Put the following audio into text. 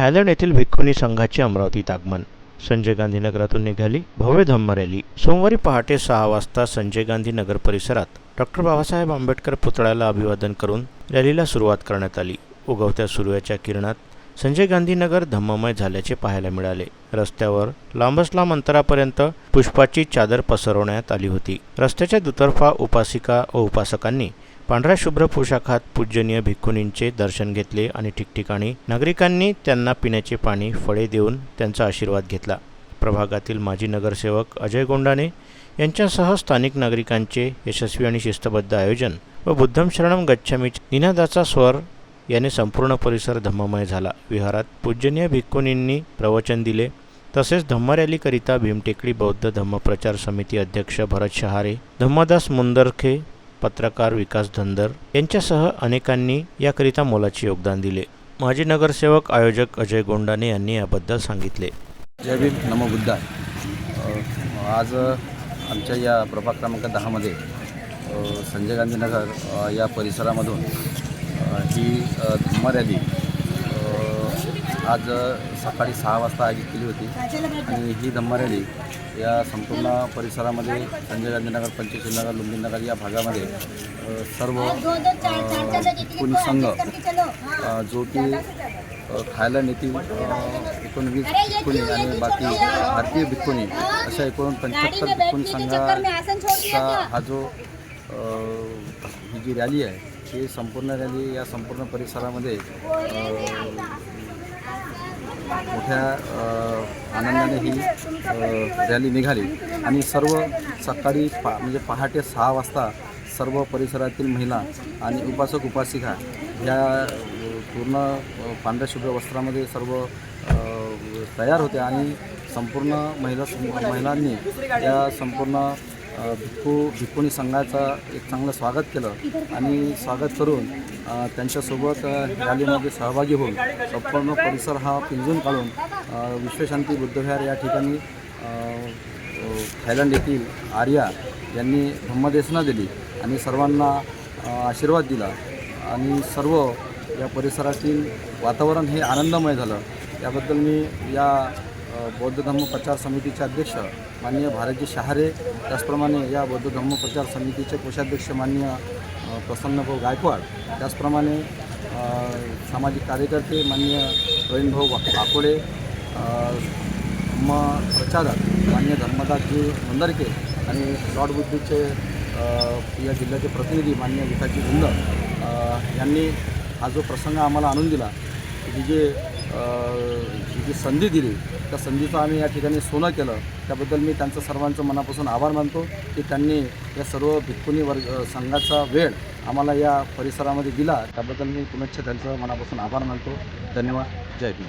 Thailand येथील भिक्खुनी संघाचे अमरावतीत आगमन संजय गांधी नगरातून निघाली. भव्य धम्म रॅली सोमवारी पहाटे सहा वाजता संजय गांधी नगर परिसरात डॉक्टर बाबासाहेब आंबेडकर पुतळ्याला अभिवादन करून रॅलीला सुरुवात करण्यात आली. उगवत्या सूर्याच्या किरणात संजय गांधी नगर धम्ममय झाल्याचे पाहायला मिळाले. रस्त्यावर लांबच लांब अंतरापर्यंत पुष्पाची चादर पसरवण्यात आली होती. रस्त्याच्या दुतर्फा उपासिका व उपासकांनी पांढऱ्या शुभ्र पोशाखात पूजनीय भिक्खुनींचे दर्शन घेतले आणि ठिकठिकाणी नागरिकांनी त्यांना पिण्याचे पाणी फळे देऊन त्यांचा आशीर्वाद घेतला. प्रभागातील माजी नगरसेवक अजय गोंडाने यांच्यासह स्थानिक नागरिकांचे यशस्वी आणि शिस्तबद्ध आयोजन व बुद्धम शरणम गच्छमी निनादाचा स्वर याने संपूर्ण परिसर धम्ममय झाला. विहारात पूजनीय भिक्खुनींनी प्रवचन दिले. तसेच धम्मरॅलीकरिता भीमटेकडी बौद्ध धम्म प्रचार समिती अध्यक्ष भरत शहारे धम्मदास मुंदरखे पत्रकार विकास धनदर यांच्यासह अनेकांनी याकरिता मोलाचे योगदान दिले. माजी नगरसेवक आयोजक अजय गोंडाने यांनी याबद्दल सांगितले. जय भीम. नमो बुद्धा आज आमच्या या प्रभाग क्रमांक दहामध्ये संजय गांधी नगर या परिसरामधून ही अ, धम्म रॅली आज सकाळी सहा वाजता आयोजित केली होती. आणि ही धम्म रॅली या संपूर्ण परिसरामध्ये संजय गांधीनगर नगर नगर लुंबिनगर या भागामध्ये सर्व भिक्खुनी संघ जो की खायला थायलंड येथील एकोणवीस भिक्खुनी आणि बाकी भारतीय भिक्खुनी अशा एकूण पंच्याहत्तर भिक्खुनी संघाचा हा जो ही जी रॅली आहे ही संपूर्ण रॅली या संपूर्ण परिसरामध्ये मोठ्या आनंदाने ही रॅली निघाली. आणि सर्व सकाळी पा म्हणजे पहाटे सहा वाजता सर्व परिसरातील महिला आणि उपासक उपासिका या पूर्ण पांढऱ्या शुभ्र वस्त्रामध्ये सर्व तयार होत्या. आणि संपूर्ण महिला महिलांनी या संपूर्ण भिक्खू भिक्खुनी संघाचं एक चांगलं स्वागत केलं आणि स्वागत करून त्यांच्यासोबत रॅलीमध्ये सहभागी होऊन संपूर्ण परिसर हा पिंजून काढून विश्वशांती बुद्धविहार या ठिकाणी थायलंड येथील आर्या यांनी धम्मदेशना दिली आणि सर्वांना आशीर्वाद दिला. आणि सर्व या परिसरातील वातावरण हे आनंदमय झालं. याबद्दल मी या बौद्ध धम्म प्रचार समितीचे अध्यक्ष माननीय भारतजी शहारे त्याचप्रमाणे या बौद्ध धम्म प्रचार समितीचे कोषाध्यक्ष माननीय प्रसन्नभाऊ गायकवाड त्याचप्रमाणे सामाजिक कार्यकर्ते माननीय प्रवीणभाऊ वाकोडे धम्म प्रचारक माननीय धर्मदासजी मुंदरके आणि लॉर्ड बुद्धीचे या जिल्ह्याचे प्रतिनिधी माननीय विकासजी गुंड यांनी हा जो प्रसंग आम्हाला आणून दिला की जे जी संधी दिली त्या संधीचं आम्ही या ठिकाणी सोनं केलं. त्याबद्दल मी त्यांचं सर्वांचं मनापासून आभार मानतो की त्यांनी या सर्व भिक्कुनी वर्ग संघाचा वेळ आम्हाला या परिसरामध्ये दिला. त्याबद्दल मी पुनश्च त्यांचं मनापासून आभार मानतो. धन्यवाद. जय भीम.